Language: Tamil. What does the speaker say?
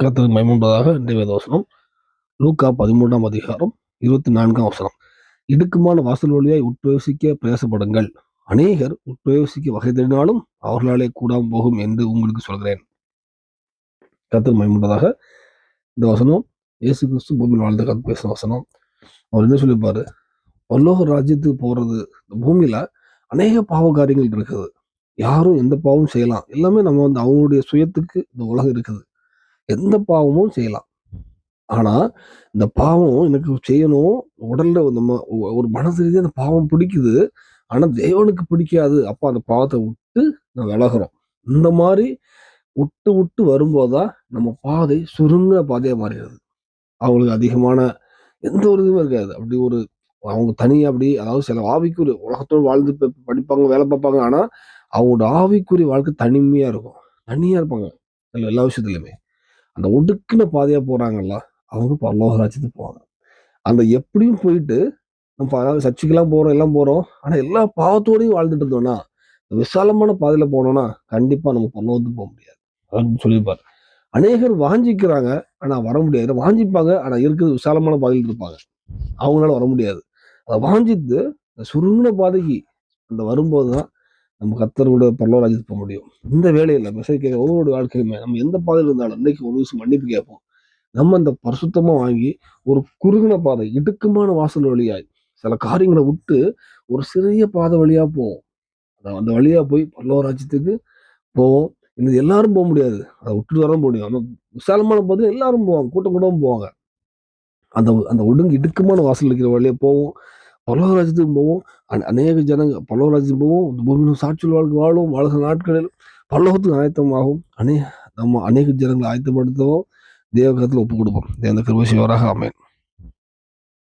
கர்த்தருக்கு மைமுண்டதாக இன்றைய வேதவசனம் லூக்கா பதிமூன்றாம் அதிகாரம் இருபத்தி நான்காம் வசனம். இடுக்குமான வாசல் வழியாய் உட்பிரவேசிக்க பிரயாசப்படுங்கள். அநேகர் உட்பிரவேசிக்க வகை தேடினாலும் அவர்களாலே கூடாமல் போகும் என்று உங்களுக்கு சொல்கிறேன். கர்த்தர் மைமுண்டதாக இந்த வசனம் இயேசு கிறிஸ்து பூமியில் வாழ்ந்த கத்து பேசின வசனம். அவர் என்ன சொல்லியிருப்பாரு? பல்லோக ராஜ்யத்துக்கு போகிறது இந்த பூமியில அநேக பாவ காரியங்கள் இருக்குது. யாரும் எந்த பாவம் செய்யலாம். எல்லாமே நம்ம வந்து அவங்களுடைய சுயத்துக்கு இந்த உலகம் இருக்குது. எந்த பாவமும் செய்யலாம். ஆனால் இந்த பாவம் எனக்கு செய்யணும். உடலில் நம்ம ஒரு மனசு ரீதியா அந்த பாவம் பிடிக்குது. ஆனால் தேவனுக்கு பிடிக்காது. அப்போ அந்த பாவத்தை விட்டு நான் விலகிறோம். இந்த மாதிரி விட்டு விட்டு வரும்போது தான் நம்ம பாதை சுருங்கின பாதையாக மாறிடுது. அவங்களுக்கு அதிகமான எந்த ஒரு இதுவும் இருக்காது. அப்படி ஒரு அவங்க தனியாக அப்படி அதாவது சில ஆவிக்குரிய உலகத்தோடு வாழ்ந்து படிப்பாங்க வேலை பார்ப்பாங்க. ஆனால் அவங்களோட ஆவிக்குரிய வாழ்க்கை தனிமையாக இருக்கும். தனியாக இருப்பாங்க. எல்லா விஷயத்துலையுமே. அந்த ஒடுக்கின பாதையாக போகிறாங்கல்ல அவங்க பரலோக ராஜ்யத்துக்கு போவாங்க அந்த எப்படியும் போயிட்டு நம்ம சர்ச்சுக்கெல்லாம் போகிறோம் எல்லாம் போகிறோம் ஆனால் எல்லா பாவத்தோடையும் வாழ்ந்துட்டு இருந்தோம்னா விசாலமான பாதையில் போனோம்னா கண்டிப்பாக நம்ம பரலோகத்துக்கு போக முடியாது. அப்படின்னு சொல்லியிருப்பார் அநேகர் வாஞ்சிக்கிறாங்க ஆனால் வர முடியாது. வாஞ்சிப்பாங்க ஆனால் இருக்கிறது விசாலமான பாதையில் இருப்பாங்க. அவங்களால வர முடியாது. அதை வாஞ்சித்து சுருங்கின பாதைக்கு அந்த வரும்போது தான் நம்ம கத்தரோட பரலோக ராஜ்யத்துக்கு போக முடியும். இந்த வேலையில மெசேஜ் கேட்க ஒவ்வொரு வாழ்க்கையுமே நம்ம எந்த பாதையில் இருந்தாலும் இன்னைக்கு ஒரு விஷயம் மன்னிப்பு கேட்போம். நம்ம அந்த பரிசுத்தமாக வாங்கி ஒரு குறுகின பாதை இடுக்கமான வாசல் வழியாய் சில காரியங்களை விட்டு ஒரு சிறிய பாதை வழியா போவோம். அந்த- அந்த வழியா போய் பல்லவ ராஜ்யத்துக்கு போவோம். இது எல்லாரும் போக முடியாது. அதை விட்டுட்டு வர முடியும் ஆனால் விசாலமான பாதை எல்லாரும் போவாங்க. கூட்டம் கூட்டமும் போவாங்க. அந்த அந்த ஒடுங்கு இடுக்கமான வாசல் இருக்கிற வழியா போவோம். பல்லவ ராஜ்யத்துக்கும் போவோம் அநேக ஜனங்க பல்லவ ராஜ்யத்துக்கு போவோம் இந்த சாட்சியில் வாழ்க்கை வாழும் வாழ்கிற நாட்களில் பல்லவத்துக்கு ஆயத்தமாகும் அநே நம்ம அநேக ஜனங்களை ஆயத்தப்படுத்தவும் தேவகத்தில் ஒப்பு கொடுப்போம் தேவந்த கிருபசிவராக செய்வாராக.